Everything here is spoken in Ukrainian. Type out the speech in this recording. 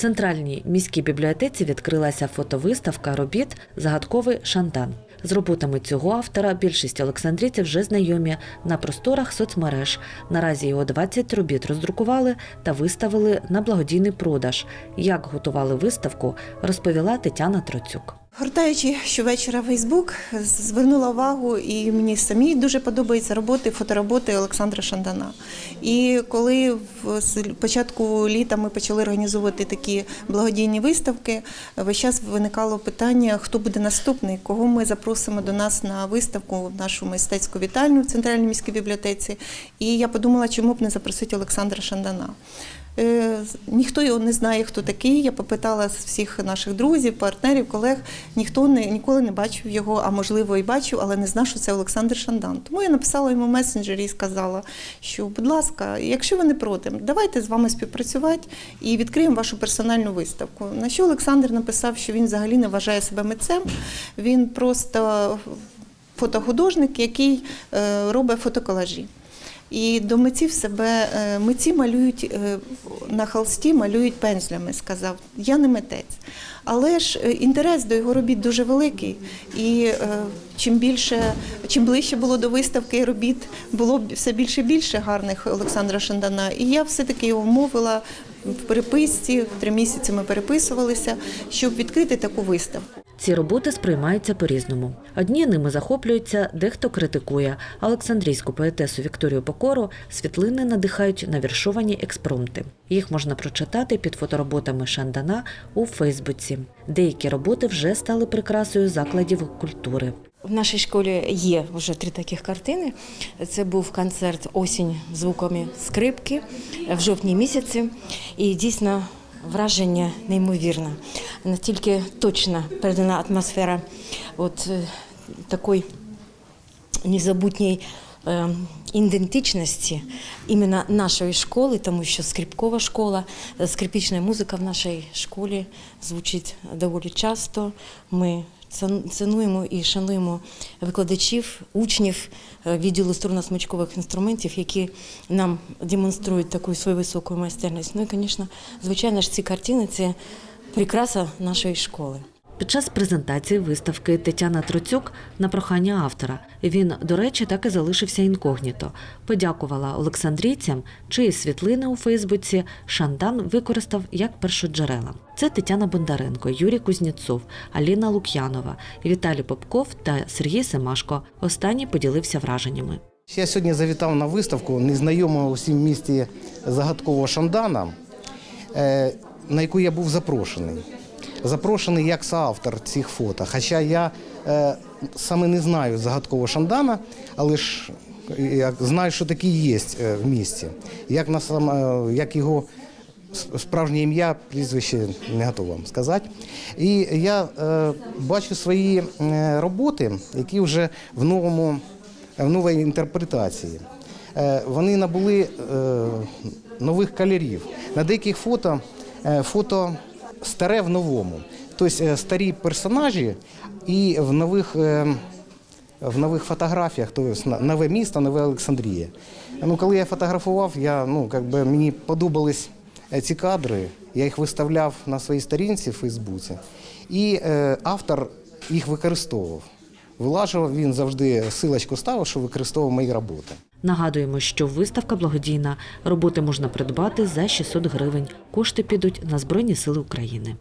центральній міській бібліотеці відкрилася фотовиставка робіт Загадковий шантан. З роботами цього автора більшість олександрійців вже знайомі на просторах соцмереж. Наразі його 20 робіт роздрукували та виставили на благодійний продаж. Як готували виставку, розповіла Тетяна Троцюк. Гортаючи щовечора Фейсбук, звернула увагу, і мені самі дуже подобаються роботи, фотороботи Олександра Шандана. І коли в початку літа ми почали організовувати такі благодійні виставки, весь час виникало питання, хто буде наступний, кого ми запросимо до нас на виставку в нашу мистецьку вітальню в центральній міській бібліотеці. І я подумала, чому б не запросити Олександра Шандана. Е, Ніхто його не знає, хто такий. Я попитала всіх наших друзів, партнерів, колег. Ніхто не, ніколи не бачив його, а можливо і бачив, але не знав, що це Олександр Шандан. Тому я написала йому месенджері і сказала, що, будь ласка, якщо ви не проти, давайте з вами співпрацювати і відкриємо вашу персональну виставку. На що Олександр написав, що він взагалі не вважає себе митцем, він просто фотохудожник, який е, робить фотоколажі. І до митців себе е, митці малюють е, на холсті, малюють пензлями, сказав. Я не митець. Але ж е, інтерес до його робіт дуже великий. І чим більше, чим ближче було до виставки робіт, було все більше і більше гарних Олександра Шандана. І я все-таки його вмовила в переписці, три місяці ми переписувалися, щоб відкрити таку виставку. Ці роботи сприймаються по-різному. Одні ними захоплюються, дехто критикує. Олександрійську поетесу Вікторію Покору світлини надихають на віршовані експромти. Їх можна прочитати під фотороботами Шандана у Фейсбуці. Деякі роботи вже стали прикрасою закладів культури. В нашій школі є вже три таких картини. Це був концерт Осінь звуками скрипки в жовтні місяці. І дійсно враження неймовірне. Настільки точно передана атмосфера от е, такої незабутньої е, ідентичності іменно нашої школи, тому що скрипкова школа, е, скрипічна музика в нашій школі звучить доволі часто. Ми цінуємо і шануємо викладачів, учнів відділу струнно-смичкових інструментів, які нам демонструють таку свою високу майстерність. Ну і, звісно, звичайно ж, ці картини це прикраса нашої школи. Під час презентації виставки Тетяна Троцюк на прохання автора він, до речі, так і залишився інкогніто. Подякувала Олександрійцям, чиї світлини у Фейсбуці Шандан використав як першоджерела. Це Тетяна Бондаренко, Юрій Кузнєцов, Аліна Лук'янова, Віталій Попков та Сергій Семашко. Останній поділився враженнями. Я сьогодні завітав на виставку незнайомого всім місті загадкового Шандана, е, на яку я був запрошений. Запрошений як соавтор цих фото. Хоча я е, саме не знаю загадкового Шандана, але ж я знаю, що такий є е, в місті. Як, на сам, е, як його справжнє ім'я, прізвище не готовий вам сказати. І я е, бачу свої е, роботи, які вже в новому в новій інтерпретації. Е, Вони набули е, нових кольорів. На деяких фото е, фото старе в новому. Тобто е, старі персонажі і в нових, е, в нових фотографіях, тобто нове місто, нове Олександрія. Ну, коли я фотографував, я, ну, как би, мені подобались е, ці кадри, я їх виставляв на своїй сторінці в Фейсбуці, і е, автор їх використовував. Вилажував він завжди силочку ставив, що використовував мої роботи. Нагадуємо, що виставка благодійна. Роботи можна придбати за 600 гривень. Кошти підуть на Збройні Сили України.